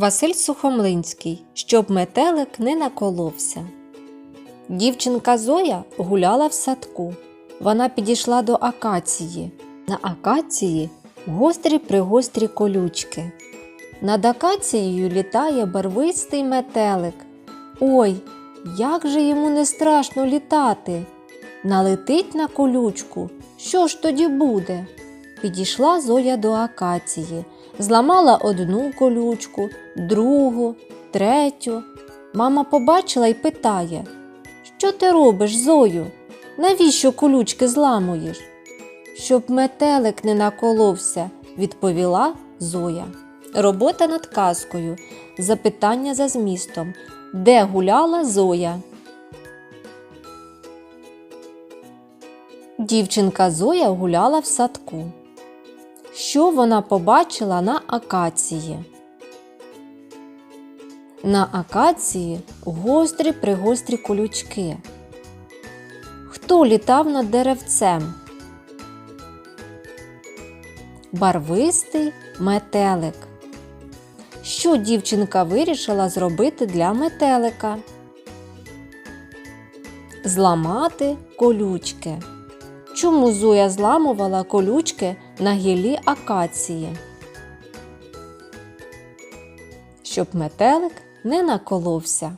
Василь Сухомлинський, щоб метелик не наколовся. Дівчинка Зоя гуляла в садку. Вона підійшла до акації. На акації гострі пригострі колючки. Над акацією літає барвистий метелик. Ой, як же йому не страшно літати. Налетить на колючку. Що ж тоді буде? Підійшла Зоя до акації, зламала одну колючку, другу, третю. Мама побачила і питає: Що ти робиш, Зою? Навіщо колючки зламуєш? Щоб метелик не наколовся, відповіла Зоя. Робота над казкою. Запитання за змістом. Де гуляла Зоя? Дівчинка Зоя гуляла в садку. Що вона побачила на акації? На акації гострі пригострі колючки. Хто літав над деревцем? Барвистий метелик. Що дівчинка вирішила зробити для метелика? Зламати колючки. Чому Зоя зламувала колючки на гілі акації? Щоб метелик не наколовся.